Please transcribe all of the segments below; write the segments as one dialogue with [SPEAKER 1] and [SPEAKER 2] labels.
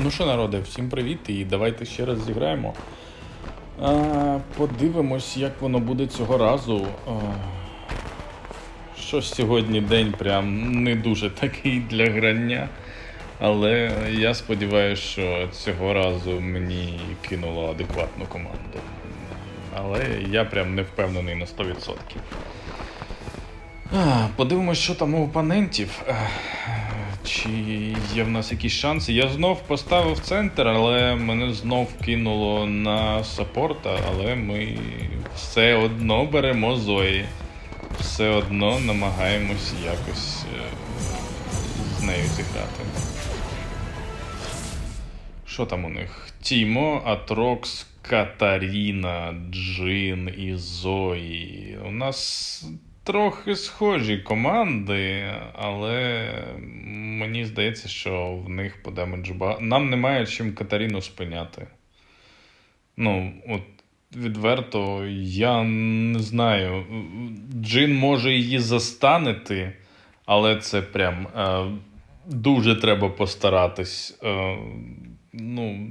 [SPEAKER 1] Ну що, народе, всім привіт і давайте ще раз зіграємо. А, подивимось, як воно буде цього разу. А, що сьогодні день прям не дуже такий для грання. Але я сподіваюся, що цього разу мені кинуло адекватну команду. Але я прям не впевнений на 100%. А, Подивимось, що там у опонентів. Чи є в нас якісь шанси? Я знов поставив центр, але мене знов кинуло на саппорта, але ми все одно беремо Зої. Все одно намагаємось якось е, з нею зіграти. Що там у них? Тімо, Атрокс, Катаріна, Джин і Зої. У нас трохи схожі команди, але мені здається, що в них по демеджу багато. Нам немає чим Катаріну спиняти. Ну, от відверто, я не знаю. Джин може її застанити, але це прям е, дуже треба постаратись. Е, ну,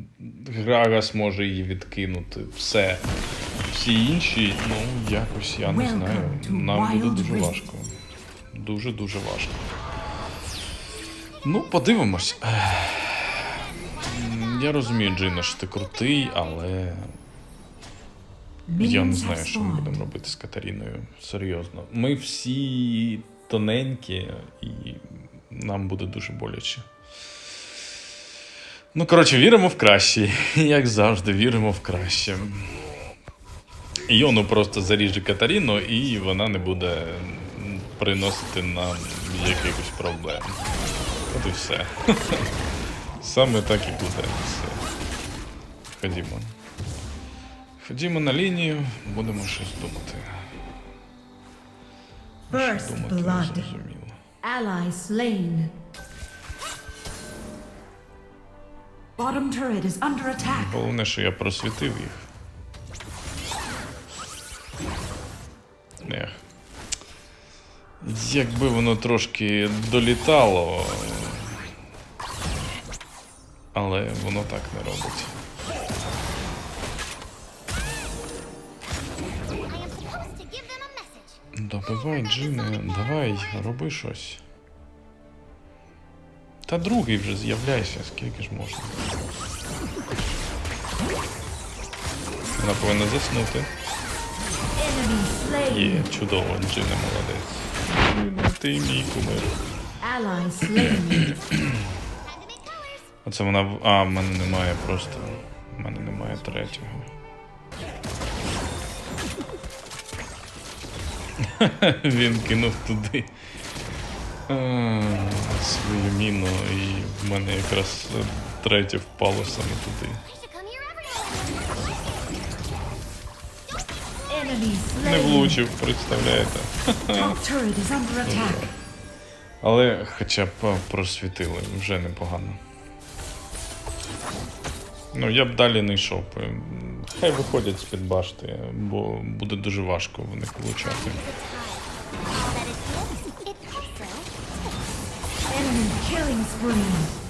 [SPEAKER 1] Грагас може її відкинути. Все. Всі інші, ну, якось я не знаю. Нам буде дуже важко. Дуже-дуже важко. Ну, подивимось. Я розумію, Джина, що ти крутий, але. Я не знаю, що ми будемо робити з Катаріною. Серйозно. Ми всі тоненькі, і нам буде дуже боляче. Ну, коротше, віримо в краще. Як завжди, віримо в краще. Йону просто заріже Катаріну, і вона не буде приносити нам якихось проблем. От і все. Саме так і буде. Все. Ходімо. Ходімо на лінію, будемо щось думати. Що думати, не зрозуміло.
[SPEAKER 2] Ally slain. Bottom turret is under attack.
[SPEAKER 1] Головне, що я просвітив їх. Ех. Якби воно трошки долітало. Але воно так не робить. Добивай, Джине, давай, роби щось. Та другий вже з'являйся, скільки ж можна. Вона повинна заснути. Є, чудово, Джине молодець. Ти мій кумир. Оце вона. А, в мене немає просто. В мене немає третього. Він кинув туди а, свою міну, і в мене якраз е, третє впало саме туди. Не влучив, представляєте? Але хоча б е, просвітили, вже непогано. Ну, я б далі не йшов. Хай виходять з-під башти, бо буде дуже важко в них влучати.
[SPEAKER 3] All that is good. It also
[SPEAKER 2] Enemy killing spree.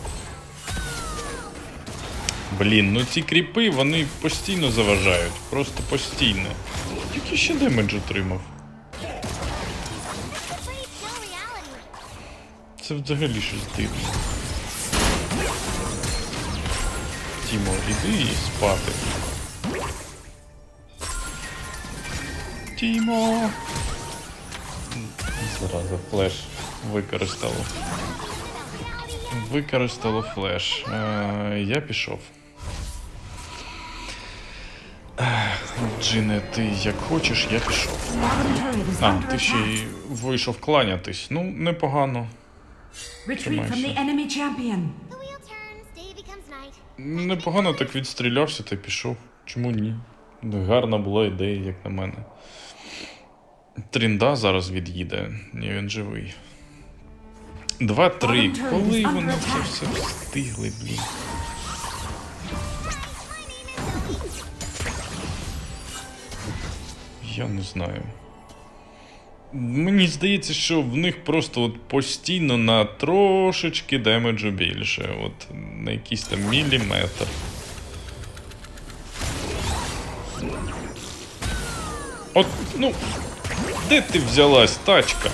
[SPEAKER 1] Блін, ну ці кріпи, вони постійно заважають. Просто постійно. Який ще демедж отримав? Це взагалі щось дивне. Тімо, іди і спати. Тімо. Зараза, флеш використало. Використало флеш. Е, я пішов. Джине, ти як хочеш, я пішов. А, ти ще й вийшов кланятись. Ну, непогано. Непогано так відстрілявся та пішов. Чому ні? Гарна була ідея, як на мене. Трінда зараз від'їде. Ні, він живий. Два-три. Коли вони це все встигли, блін. Я не знаю. Мені здається, що в них просто от постійно на трошечки демеджу більше. От на якийсь там міліметр. От, ну, де ти взялась, тачка?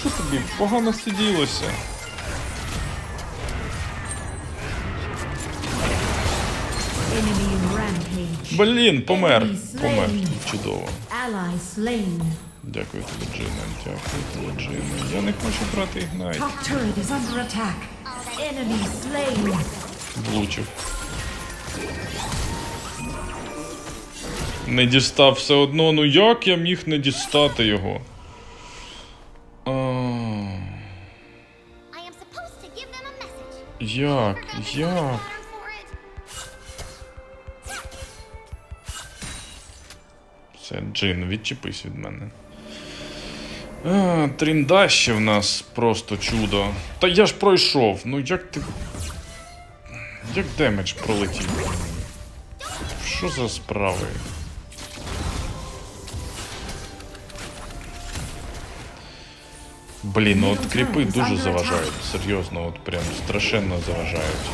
[SPEAKER 1] Що тобі погано сиділося? Блін, помер. Помер. Чудово. Дякую тобі, Джина. Дякую тобі, Джина. Я не хочу брати Ігнайт. Влучив. Не дістав все одно. Ну як я міг не дістати його? А,
[SPEAKER 3] I
[SPEAKER 1] Це Джин, відчепись від мене. А, Тріндащі в нас просто чудо. Та я ж пройшов. Ну як ти. Як демедж пролетів? Що за справи? Блін, ну от кріпи дуже заважають. Серйозно, от прям страшенно заважають.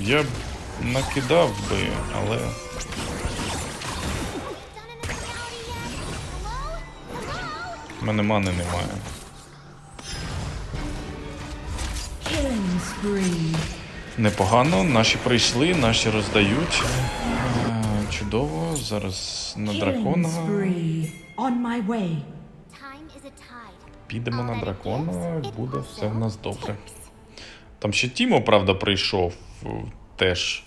[SPEAKER 1] Я накидав би, але. В мене мани немає. Непогано, наші прийшли, наші роздають. Е, Чудово, зараз на дракона. Підемо на дракона, буде все в нас добре. Там ще Тімо, правда, прийшов е, теж.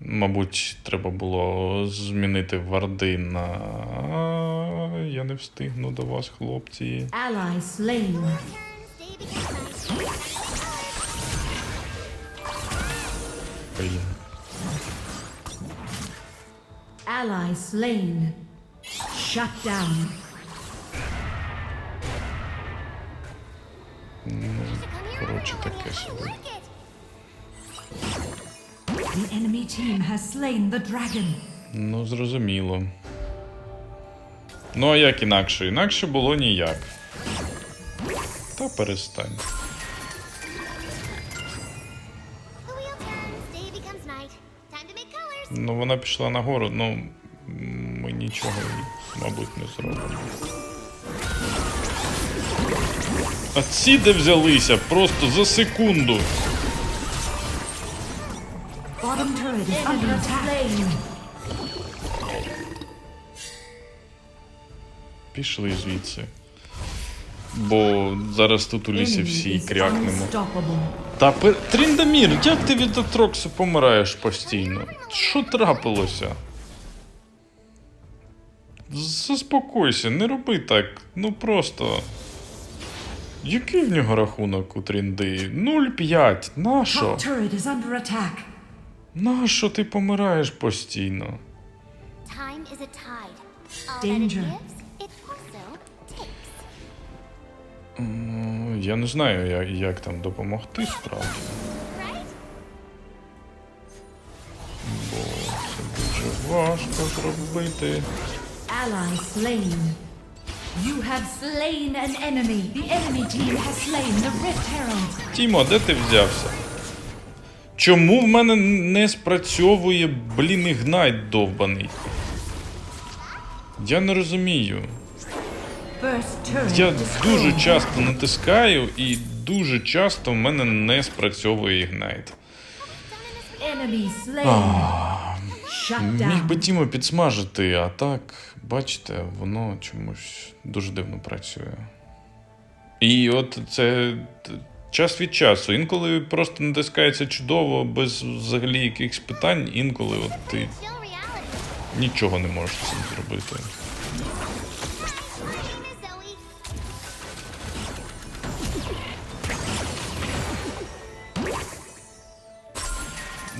[SPEAKER 1] Мабуть, треба було змінити варди на. Я не встигну до вас, хлопці. Блін.
[SPEAKER 2] Ally slain. Shut down.
[SPEAKER 1] Коротше, таке собі. Ну, зрозуміло. Ну, а як інакше? Інакше було ніяк. Та перестань. Ну, вона пішла нагору, ну ми нічого, мабуть, не зробимо. А ці де взялися? Просто за секунду.
[SPEAKER 2] Is under attack.
[SPEAKER 1] Пішли звідси. Бо зараз тут у лісі всі крякнемо. Та пер... Тріндамір, як ти від Атроксу помираєш постійно? Що трапилося? Заспокойся, не роби так. Ну просто. Який в нього рахунок у Трінди? 0,5. Нащо? Нащо ти помираєш постійно?
[SPEAKER 2] Danger.
[SPEAKER 1] Ну, Я не знаю, як, як там допомогти справді. Бо це дуже важко зробити.
[SPEAKER 2] Ally slain. You have slain an enemy. The enemy team has slain the Rift Herald.
[SPEAKER 1] Тімо, де ти взявся? Чому в мене не спрацьовує, блін, ігнайт довбаний? Я не розумію. Я дуже часто натискаю і дуже часто в мене не спрацьовує ігнайт. Міг би. Тімо підсмажити, а так, бачите, воно чомусь дуже дивно працює. І от це час від часу. Інколи просто натискається чудово, без взагалі якихось питань, інколи от ти нічого не можеш з цим зробити.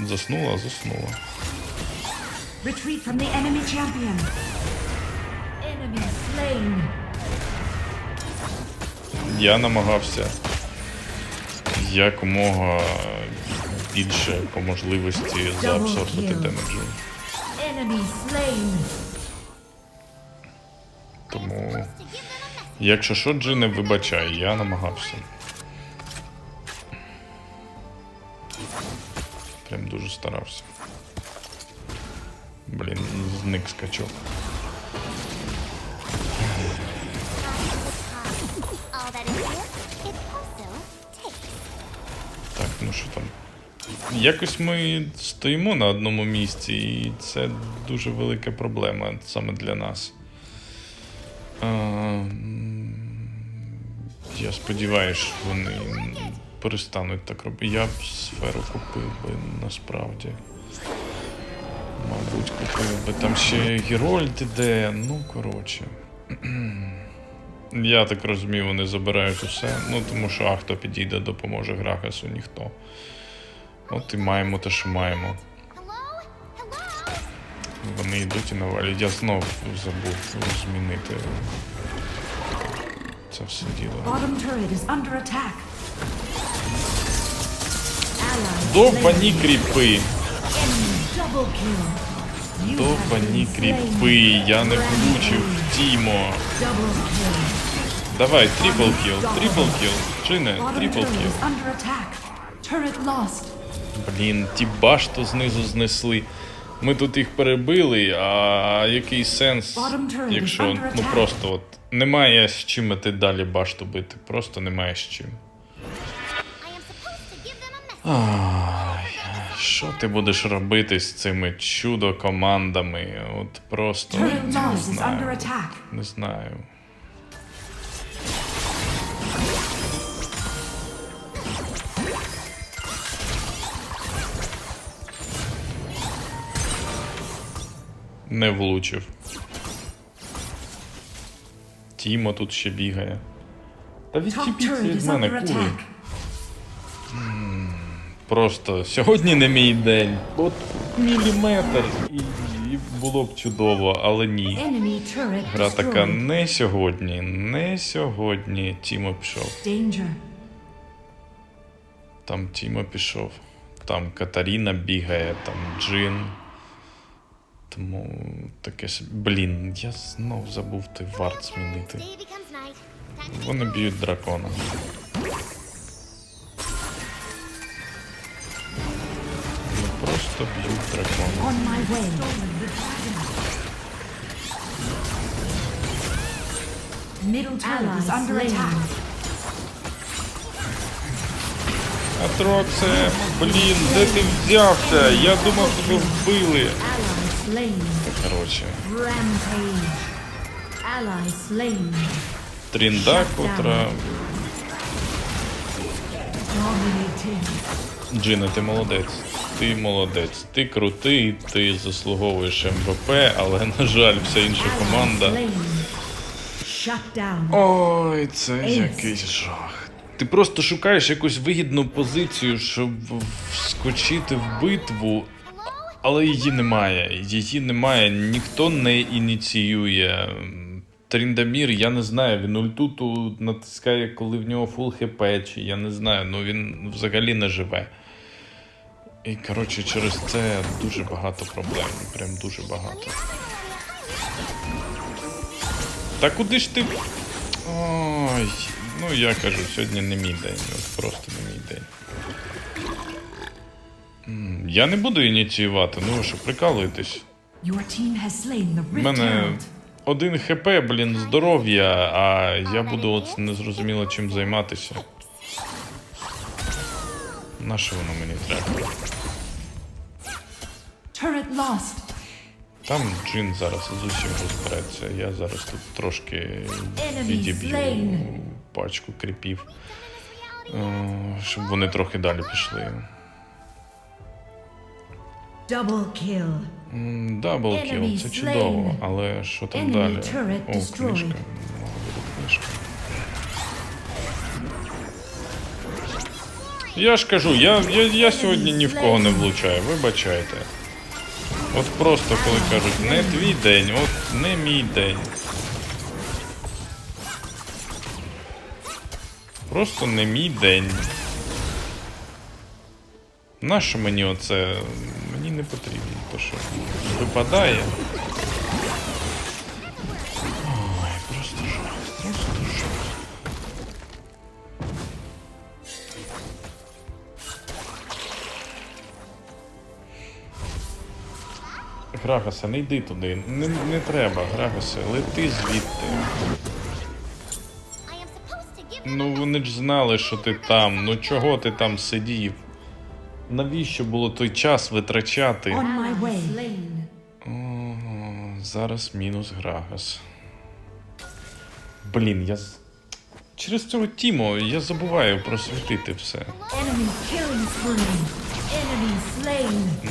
[SPEAKER 1] Заснула, заснула.
[SPEAKER 2] Retreat from the enemy champion. Enemy slain.
[SPEAKER 1] Я намагався якомога більше по можливості заабсорбити демеджу. Тому, якщо що, Джине, вибачай, я намагався. Прям дуже старався. Блін, зник скачок. Якось ми стоїмо на одному місці, і це дуже велика проблема саме для нас. А, я сподіваюся, вони перестануть так робити. Я б сферу купив би насправді. Мабуть, купив би. Там ще Герольд іде. Ну, коротше. Я так розумію, вони забирають усе. Ну, тому що а хто підійде, допоможе Грахасу, ніхто. От і маємо те, що маємо.
[SPEAKER 3] Hello? Hello?
[SPEAKER 1] Вони йдуть і навалюють. Я знов забув змінити це все діло.
[SPEAKER 2] Bottom turret is under attack. Ally
[SPEAKER 1] Довбані кріпи!
[SPEAKER 2] Enemy double kill. You have
[SPEAKER 1] Довбані
[SPEAKER 2] been
[SPEAKER 1] кріпи!
[SPEAKER 2] slain.
[SPEAKER 1] Я не влучив Тімо!
[SPEAKER 2] Double kill.
[SPEAKER 1] Давай, трипл кіл, трипл кіл. Чине,
[SPEAKER 2] Bottom
[SPEAKER 1] трипл
[SPEAKER 2] turret
[SPEAKER 1] кіл. Блін, ті башту знизу знесли. Ми тут їх перебили, а який сенс, якщо ну просто от немає з чим іти далі башту бити. Просто немає з чим. Ай, що ти будеш робити з цими чудо командами? От просто не знаю. Не знаю. Не влучив. Тімо тут ще бігає. Та
[SPEAKER 2] turret
[SPEAKER 1] від мене, кури. Просто сьогодні не мій день. От міліметр і, і було б чудово, але ні. Гра така не сьогодні, не сьогодні. Тімо пішов. Там Тімо пішов. Там Катаріна бігає, там Джин. Тому таке собі. Блін, я знов забув той варт змінити. Вони б'ють дракона. Вони просто б'ють дракона.
[SPEAKER 2] Middle is under attack.
[SPEAKER 1] Атроксе, блін, де ти взявся? Я думав, тебе вбили.
[SPEAKER 2] Slain.
[SPEAKER 1] Трінда, котра. Джина, ти молодець. Ти молодець. Ти крутий, ти заслуговуєш МВП, але, на жаль, вся інша команда. Ой, це якийсь жах. Ти просто шукаєш якусь вигідну позицію, щоб вскочити в битву, але її немає. Її немає, ніхто не ініціює. Тріндамір, я не знаю, він ультуту натискає, коли в нього фул хп, чи я не знаю, ну він взагалі не живе. І коротше, через це дуже багато проблем. Прям дуже багато. Та куди ж ти. Ой, ну я кажу, сьогодні не мій день, от просто не мій день. Я не буду ініціювати, ну ви що, прикалуєтесь. У мене один хп, блін, здоров'я, а я буду от незрозуміло чим займатися. На що воно мені треба? Там Джин зараз з усім розбереться. Я зараз тут трошки відіб'ю пачку кріпів, е, щоб вони трохи далі пішли.
[SPEAKER 2] Double kill.
[SPEAKER 1] Дабл кіл, це чудово, але що там далі? О, книжка. Мала бути книжка. Я ж кажу, я, я, я сьогодні ні в кого не влучаю, вибачайте. От просто коли кажуть, не твій день, от не мій день. Просто не мій день. Нащо мені оце? не потрібні то що випадає. Ой, просто жах, просто жах. Грагаса, не йди туди, не, не треба, Грагаса, лети звідти. Ну вони ж знали, що ти там, ну чого ти там сидів? Навіщо було той час витрачати?
[SPEAKER 2] On my way.
[SPEAKER 1] О, зараз мінус Грагас. Блін, я. Через цього Тімо я забуваю просвітити все.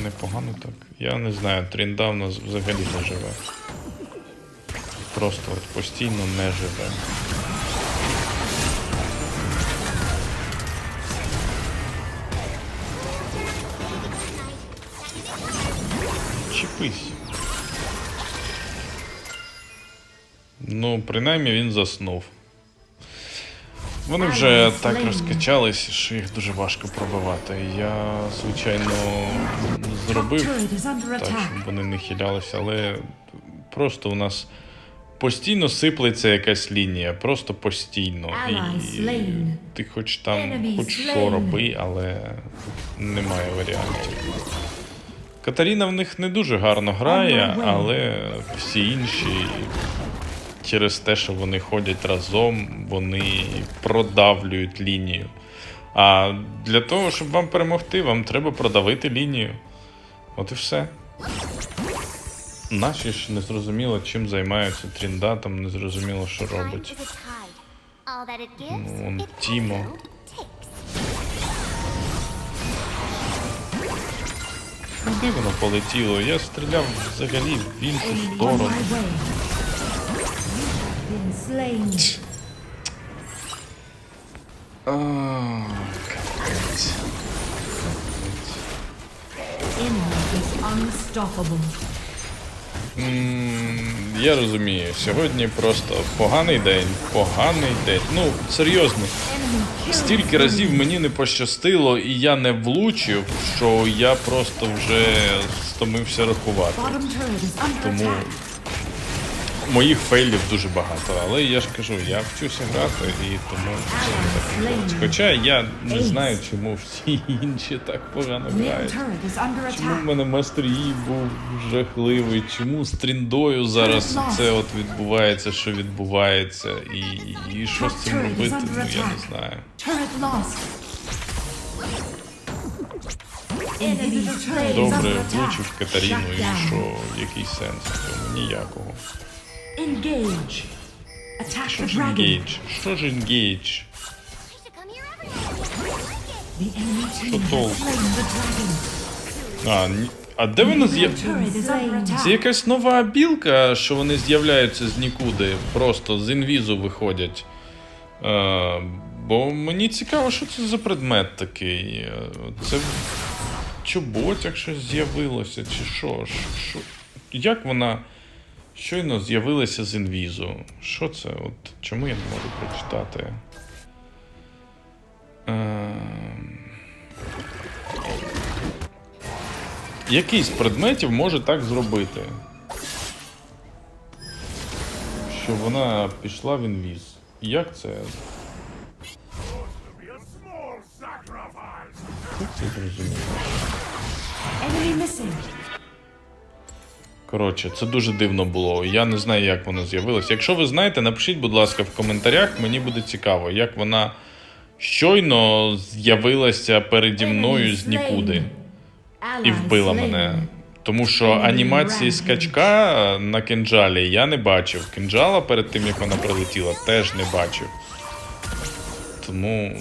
[SPEAKER 1] Непогано так. Я не знаю, Трінда в нас взагалі не живе. Просто от постійно не живе. Чіпись. Ну, принаймні він заснув. Вони вже так розкачались, що їх дуже важко пробивати. Я, звичайно, зробив так, щоб вони не хилялися, але просто у нас постійно сиплеться якась лінія, просто постійно. І ти хоч там, хоч що роби, але немає варіантів. Катаріна в них не дуже гарно грає, але всі інші. Через те, що вони ходять разом, вони продавлюють лінію. А для того, щоб вам перемогти, вам треба продавити лінію. От і все. Наші ж не зрозуміло, чим займаються Трінда, там не зрозуміло, що робить.
[SPEAKER 3] is a
[SPEAKER 1] Куди воно полетіло? Я стріляв взагалі в іншу сторону. капець.
[SPEAKER 2] Enemy is unstoppable.
[SPEAKER 1] Я розумію, сьогодні просто поганий день, поганий день. Ну, серйозно, стільки разів мені не пощастило, і я не влучив, що я просто вже стомився рахувати. Тому. Моїх фейлів дуже багато, але я ж кажу, я вчуся грати і тому.
[SPEAKER 2] Slain.
[SPEAKER 1] Хоча я не знаю, чому всі інші так погано грають. Чому в мене Мастер був жахливий? Чому з тріндою зараз це от відбувається, що відбувається, і, і що з цим робити? Ну я не знаю. Добре, влучив Катаріну, і що, який сенс в цьому? Ніякого.
[SPEAKER 2] Engage. Attack
[SPEAKER 1] Що
[SPEAKER 2] the
[SPEAKER 1] ж
[SPEAKER 2] dragon.
[SPEAKER 1] енгейдж? Що ж
[SPEAKER 3] it.
[SPEAKER 2] The enemy team
[SPEAKER 1] Що
[SPEAKER 2] has slain the dragon.
[SPEAKER 1] А, ні- а де вона з'яв...
[SPEAKER 2] Turret is under
[SPEAKER 1] Це
[SPEAKER 2] attack.
[SPEAKER 1] якась нова білка, що вони з'являються з нікуди, просто з інвізу виходять. Е, бо мені цікаво, що це за предмет такий. Е, Це чоботяк щось з'явилося, чи що? Ш- що? Як вона щойно з'явилася з інвізу? Що це? От чому я не можу прочитати? Е, Який з предметів може так зробити? Що вона пішла в інвіз. Як це? Як це зрозуміло? Коротше, це дуже дивно було. Я не знаю, як воно з'явилося. Якщо ви знаєте, напишіть, будь ласка, в коментарях. Мені буде цікаво, як вона щойно з'явилася переді мною з нікуди. і вбила мене. Тому що анімації скачка на кинджалі я не бачив. Кинджала перед тим, як вона прилетіла, теж не бачив. Тому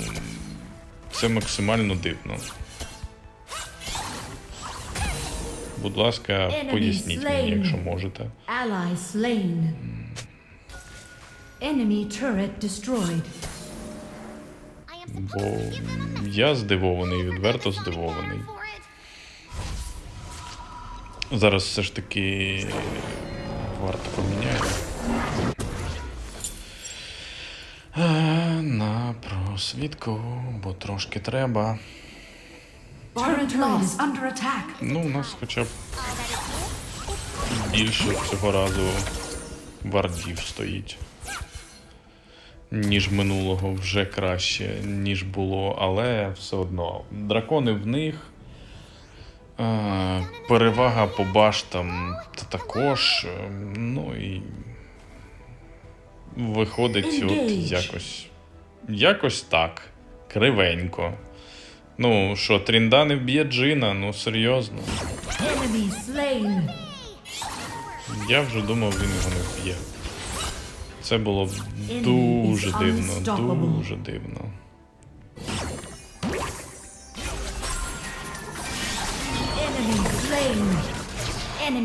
[SPEAKER 1] це максимально дивно. Будь ласка, поясніть мені, якщо можете.
[SPEAKER 2] Ally slain. Enemy turret destroyed.
[SPEAKER 1] Бо я здивований, відверто здивований. Зараз все ж таки варто поміняти. Е, На просвідку, бо трошки треба.
[SPEAKER 2] Turret lost. Under attack.
[SPEAKER 1] Ну, у нас хоча б більше цього разу вардів стоїть. Ніж минулого вже краще, ніж було, але все одно. Дракони в них. Перевага по баштам та також. е, Ну і виходить от якось. Якось так. Кривенько. Ну, що, Трінда не вб'є Джина, ну серйозно. Я вже думав, він його не вб'є. Це було дуже дивно, дуже дивно.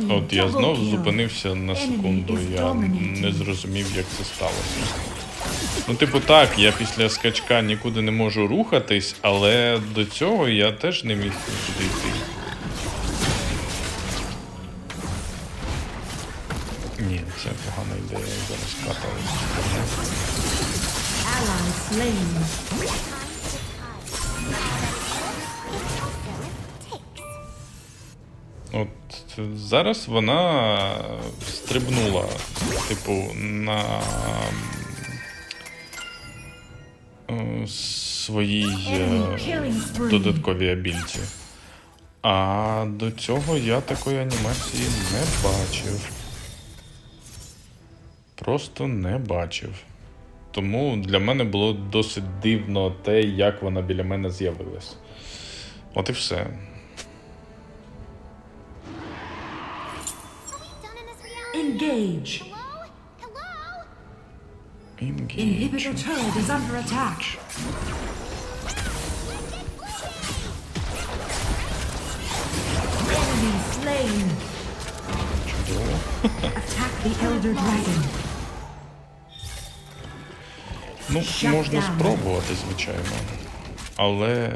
[SPEAKER 1] От я
[SPEAKER 2] double
[SPEAKER 1] знов зупинився на секунду, я не зрозумів, як це сталося. Ну, типу, так, я після скачка нікуди не можу рухатись, але до цього я теж не міг нікуди йти. Ні, це погана ідея, я зараз катаю. От зараз вона стрибнула, типу, на своїй е, додатковій абільці. А до цього я такої анімації не бачив. Просто не бачив. Тому для мене було досить дивно те, як вона біля мене з'явилась. От і все.
[SPEAKER 2] Engage.
[SPEAKER 1] Engage.
[SPEAKER 2] Inhibitor turret is under attack. Enemy slain. Attack the Elder Dragon.
[SPEAKER 1] Ну, можна спробувати, звичайно. Але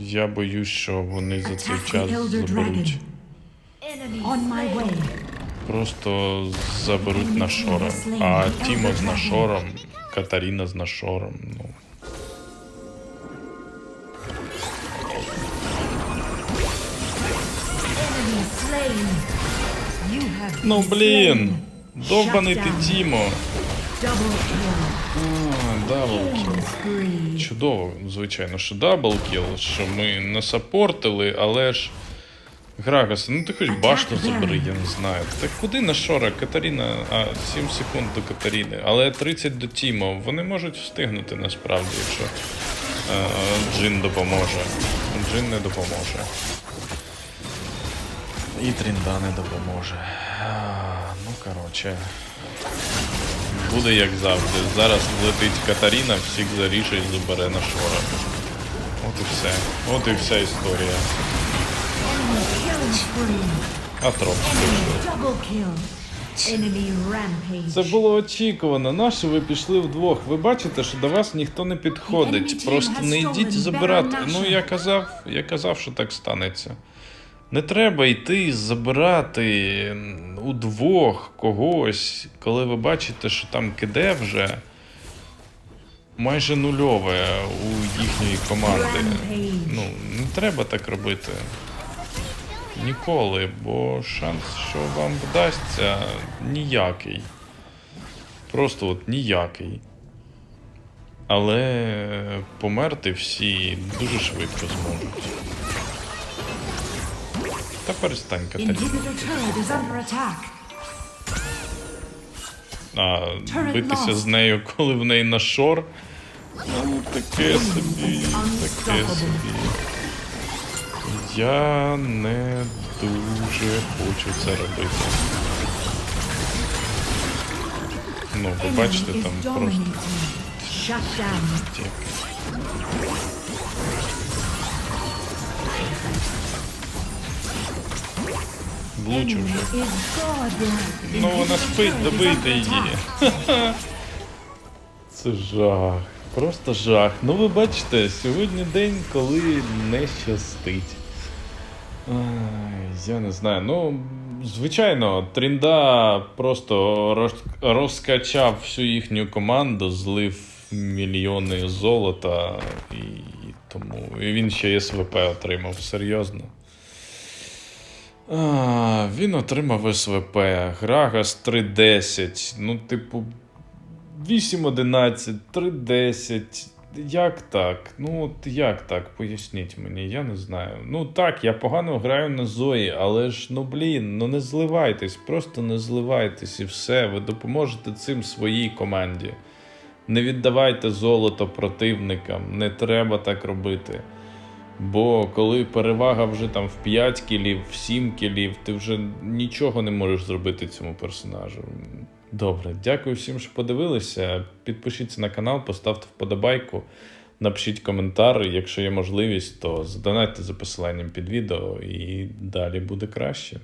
[SPEAKER 1] я боюсь, що вони за цей час заберуть.
[SPEAKER 2] On my way.
[SPEAKER 1] Просто заберуть Нашора. А Тімо з Нашором, Катаріна з Нашором. Ну. Ну блін! Довбаний ти. Тімо! Даблкіл. Чудово, звичайно, що даблкіл, що ми не сапортили, але ж. Грагас, ну ти хоч башню забери, я не знаю. Так куди на Шора? Катаріна, а 7 секунд до Катаріни, але 30 до Тімо. Вони можуть встигнути насправді, якщо е, Джин допоможе. Джин не допоможе. І Трінда не допоможе. А, ну коротше. Буде як завжди. Зараз летить Катаріна, всіх заріже і забере на шора. От і все. От і вся історія.
[SPEAKER 2] Killing spree.
[SPEAKER 1] А троп.
[SPEAKER 2] Double kill. Enemy rampage.
[SPEAKER 1] Це було очікувано. Нащо ви пішли вдвох? Ви бачите, що до вас ніхто не підходить. Просто не йдіть забирати. Ну я казав, я казав, що так станеться. Не треба йти забирати удвох когось, коли ви бачите, що там киде вже майже нульове у їхньої команди. Ну, не треба так робити. Ніколи, бо шанс, що вам вдасться, ніякий. Просто от ніякий. Але померти всі дуже швидко зможуть. Та перестань
[SPEAKER 2] attack.
[SPEAKER 1] А битися з нею, коли в неї на шор. Ну, таке собі, таке собі. Я не дуже хочу це робити. Ну, ви бачите, там просто
[SPEAKER 2] Enemy
[SPEAKER 1] вже. Ну, вона спить, добийте її. Це жах. Просто жах. Ну ви бачите, сьогодні день, коли не щастить. Я не знаю. Ну, звичайно, Трінда просто розкачав всю їхню команду, злив мільйони золота, і тому. І він ще СВП отримав, серйозно. А, він отримав СВП. Грагас 3.10. Ну, типу, 8.11, 3.10. як так? Ну, от як так? Поясніть мені, я не знаю. Ну так, я погано граю на Зої, але ж ну блін, ну не зливайтесь, просто не зливайтесь і все. Ви допоможете цим своїй команді. Не віддавайте золото противникам, не треба так робити. Бо коли перевага вже там в 5 кілів, в 7 кілів, ти вже нічого не можеш зробити цьому персонажу. Добре, дякую всім, що подивилися. Підпишіться на канал, поставте вподобайку, напишіть коментар. Якщо є можливість, то задонайте за посиланням під відео і далі буде краще.